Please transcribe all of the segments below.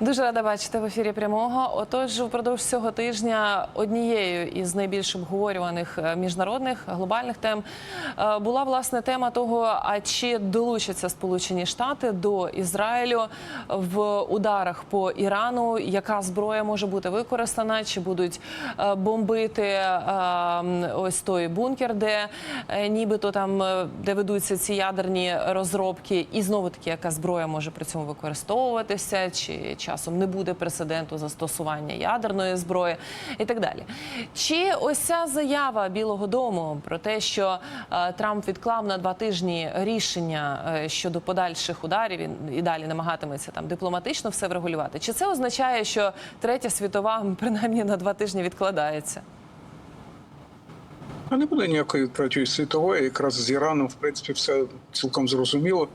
Дуже рада бачити в ефірі прямого. Отож, впродовж цього тижня однією із найбільш обговорюваних е, міжнародних глобальних тем е, була власне тема того, а чи долучаться Сполучені Штати до Ізраїлю в ударах по Ірану, яка зброя може бути використана, чи будуть е, бомбити ось той бункер, де нібито там де ведуться ці ядерні розробки, і знову таки, яка зброя може при цьому використовуватися, чи часом не буде прецеденту застосування ядерної зброї і так далі. Чи ось ця заява Білого Дому про те, що е, Трамп відклав на два тижні рішення е, щодо подальших ударів і далі намагатиметься там дипломатично все врегулювати? Чи це означає, що третя світова принаймні на два тижні відкладається? А не буде ніякої третьої світової. Якраз з Іраном, в принципі, все цілком зрозуміло.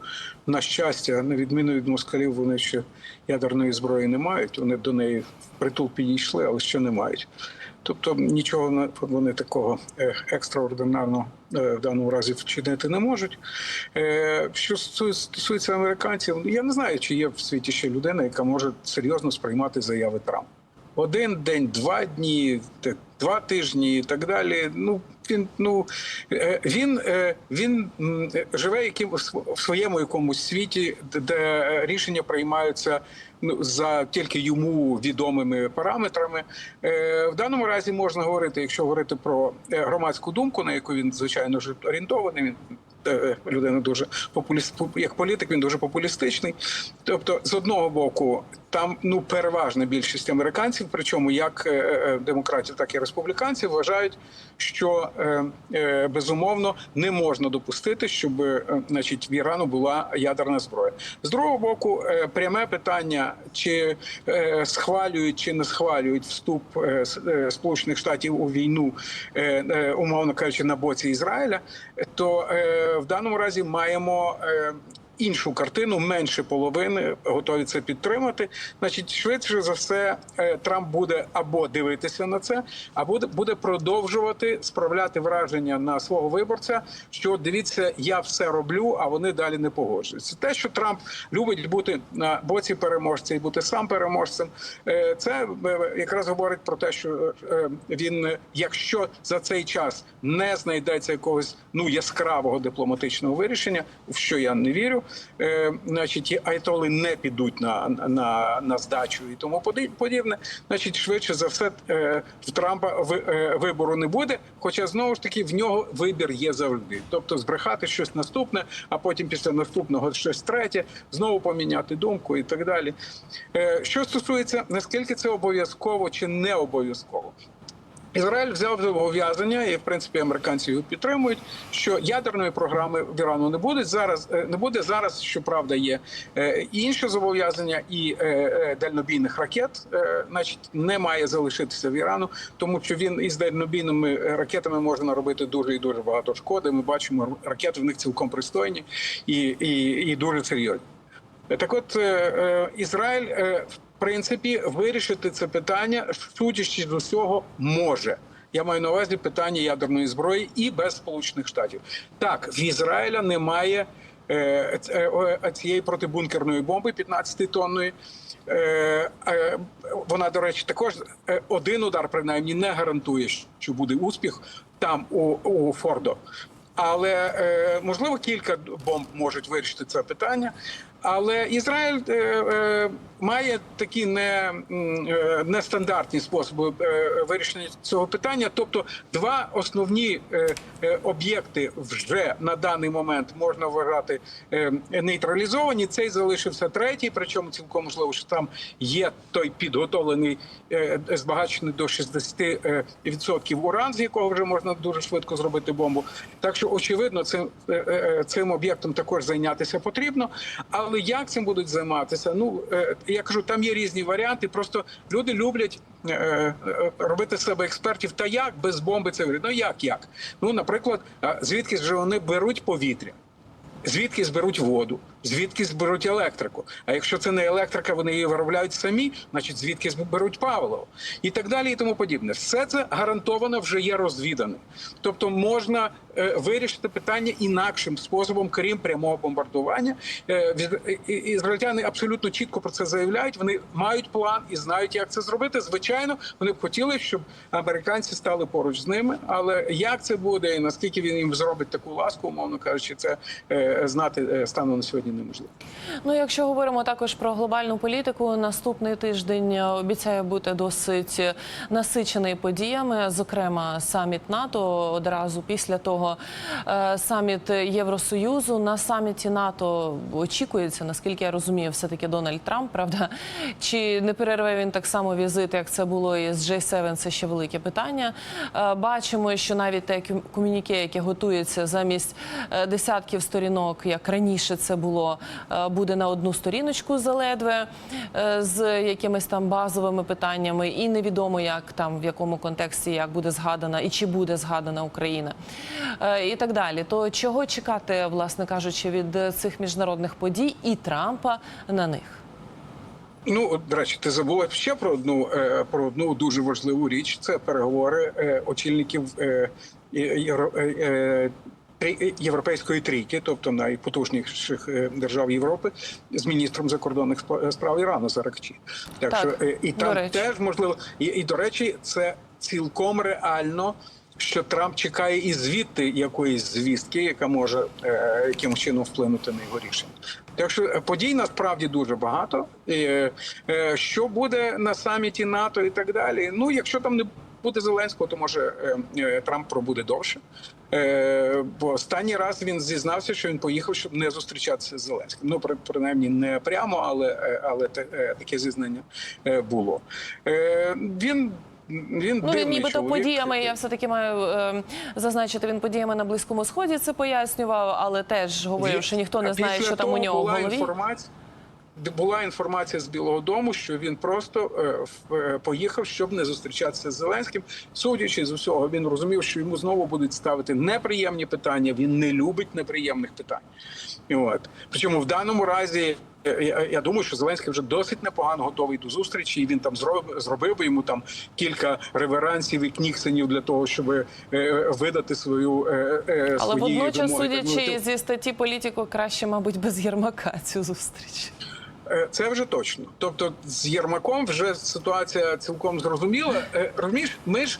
На щастя, на відміну від москалів, вони ще ядерної зброї не мають. Вони до неї впритул підійшли, але ще не мають. Тобто нічого вони такого е, екстраординарного е, в даному разі вчинити не можуть. Е, Що стосується американців, я не знаю, чи є в світі ще людина, яка може серйозно сприймати заяви Трампа. Один день, два дні, два тижні і так далі. Ну він ну е, він, е, він живе яким в своєму якомусь світі, де- рішення приймаються ну за тільки йому відомими параметрами. Е, В даному разі можна говорити, якщо говорити про громадську думку, на яку він звичайно ж орієнтований. Він людина дуже популіст, як політик, він дуже популістичний. Тобто, з одного боку, там ну переважна більшість американців, причому як е, е, демократів, так і республіканців, вважають, що е, е, безумовно не можна допустити, щоб е, значить в Ірану була ядерна зброя. З другого боку, е, пряме питання, чи е, схвалюють чи не схвалюють вступ е, е, Сполучених Штатів у війну, е, е, умовно кажучи, на боці Ізраїля, то е, в даному разі маємо. Іншу картину менше половини готові це підтримати. Значить, швидше за все, е, Трамп буде або дивитися на це, або буде- продовжувати справляти враження на свого виборця. Що дивіться, я все роблю, а вони далі не погоджуються. Те, що Трамп любить бути на боці переможця і бути сам переможцем, е, це е, якраз говорить про те, що він, якщо за цей час не знайдеться якогось ну яскравого дипломатичного вирішення, в що я не вірю, е, значить і айтоли не підуть на, на, на здачу і тому подібне. Значить, швидше за все, е, в Трампа ви- е, вибору не буде. Хоча знову ж таки в нього вибір є завжди. Тобто збрехати щось наступне, а потім після наступного щось третє, знову поміняти думку і так далі. Е, Що стосується наскільки це обов'язково чи не обов'язково. Ізраїль взяв зобов'язання, і в принципі американці його підтримують. Що ядерної програми в Ірану не буде зараз. е, Не буде зараз. Щоправда, є е, інше зобов'язання і е, дальнобійних ракет, значить, не має залишитися в Ірану, тому що він із дальнобійними ракетами може наробити дуже і дуже багато шкоди. Ми бачимо, ракети в них цілком пристойні і, і, і дуже серйозні. Так, от Ізраїль, в принципі, вирішити це питання, судячи з усього, може. Я маю на увазі питання ядерної зброї і без сполучених штатів. Так, в Ізраїля немає е, е, е, цієї протибункерної бомби 15-тонної. Е, е, вона, до речі, також один удар, принаймні, не гарантує, що буде успіх там у, у Фордо. Але можливо кілька бомб можуть вирішити це питання. Але Ізраїль е, е, має такі не, е, нестандартні способи вирішення цього питання. Тобто, два основні об'єкти вже на даний момент можна вважати нейтралізовані. Цей залишився третій, причому цілком можливо, що там є той підготовлений збагачений до 60% е, відсотків уран, з якого вже можна дуже швидко зробити бомбу. Так що очевидно, цим цим об'єктом також зайнятися потрібно. Але як цим будуть займатися? Ну е, я кажу, там є різні варіанти. Просто люди люблять е, е, робити себе експертів. Та як без бомби це вирішити? Ну як як? Ну, наприклад, звідки ж вони беруть повітря? Звідки зберуть воду, звідки зберуть електрику. А якщо це не електрика, вони її виробляють самі, значить звідки зберуть паливо і так далі, і тому подібне. Все це гарантовано вже є розвідане. Тобто можна вирішити питання інакшим способом, крім прямого бомбардування. Е, Ізраїльтяни абсолютно чітко про це заявляють. Вони мають план і знають, як це зробити. Звичайно, вони б хотіли, щоб американці стали поруч з ними. Але як це буде і наскільки він їм зробить таку ласку, умовно кажучи, це е, знати е, станом на сьогодні неможливо. Ну, якщо говоримо також про глобальну політику, наступний тиждень е, обіцяє бути досить насичений подіями. Зокрема, саміт НАТО одразу після того е, саміт Євросоюзу. На саміті НАТО очікується, наскільки я розумію, все таки Дональд Трамп. Правда, чи не перерве він так само візит, як це було і з J7, Це ще велике питання. Е, Бачимо, що навіть те комюніке, яке готується замість е, десятків сторінок, як раніше це було, буде на одну сторіночку заледве з якимись там базовими питаннями, і невідомо, як там в якому контексті як буде згадана і чи буде згадана Україна, і так далі. То чого чекати, власне кажучи, від е, цих міжнародних подій і Трампа на них? Ну, от, до речі, ти забула ще про одну е, про одну дуже важливу річ. Це переговори е, очільників е, е, е, європейської трійки, тобто найпотужніших е, держав Європи, з міністром закордонних справ Ірану Заракчі. Так, Так, що е, і там теж можливо, і, і до речі, це цілком реально. Що Трамп чекає і звідти якоїсь звістки, яка може е, якимось чином вплинути на його рішення. Так що е, подій насправді дуже багато. Е, е, що буде на саміті НАТО і так далі. Ну, якщо там не буде Зеленського, то може е, е, Трамп пробуде довше. Е, бо останній раз він зізнався, що він поїхав, щоб не зустрічатися з Зеленським. Ну, при- принаймні не прямо, але, е, але таке зізнання було. Е, він він Ну, він дивний нібито чоловік. подіями. Я все таки маю е, зазначити. Він подіями на близькому сході це пояснював, але теж говорив, що ніхто не знає, після що там у нього в була голові. Інформація, була інформація з Білого Дому, що він просто е, в- е, поїхав, щоб не зустрічатися з Зеленським. Судячи з усього, він розумів, що йому знову будуть ставити неприємні питання. Він не любить неприємних питань. І От причому в даному разі. Е, Я, я думаю, що Зеленський вже досить непогано готовий до зустрічі, і він там зробив, зробив би йому там кілька реверансів і кнігсенів для того, щоб е, видати свою е, е, Але свої водночас, вимоги. Ну, судячи ти- зі статті політику, краще, мабуть, без Єрмака цю зустріч. Е, Це вже точно. Тобто з Єрмаком вже ситуація цілком зрозуміла. Е, Розумієш, ми ж.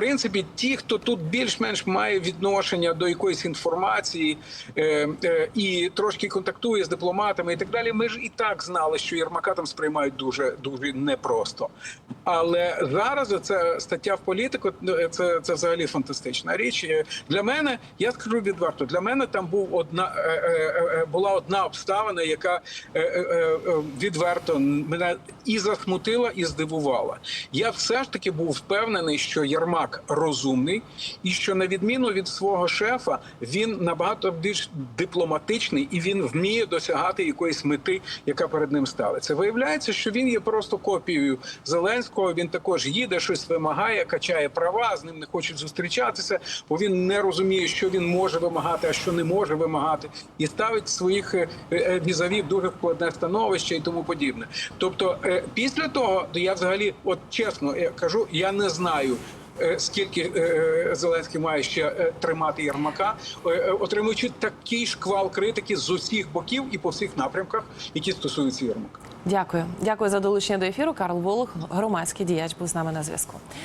Принципі, ті, хто тут більш-менш має відношення до якоїсь інформації е, е, і трошки контактує з дипломатами і так далі, ми ж і так знали, що Єрмака там сприймають дуже дуже непросто. Але зараз ця стаття в політику е, це, це взагалі фантастична річ. Е, Для мене я скажу відверто, для мене там був одна е, була одна обставина, яка відверто мене і засмутила, і здивувала. Я все ж таки був впевнений, що Єрмак розумний, і що на відміну від свого шефа він набагато більш дипломатичний і він вміє досягати якоїсь мети, яка перед ним ставиться. Виявляється, що він є просто копією Зеленського. Він також їде, щось вимагає, качає права, з ним не хочуть зустрічатися, бо він не розуміє, що він може вимагати, а що не може вимагати, і ставить своїх е, е, візавів дуже складне становище і тому подібне. Тобто, е, після того, то я взагалі, от чесно, я кажу, я не знаю. Е, Скільки е, Зеленський має ще е, тримати Єрмака, отримуючи такий шквал критики з усіх боків і по всіх напрямках, які стосуються Єрмака. Дякую. Дякую за долучення до ефіру. Карл Волох, громадський діяч, був з нами на зв'язку.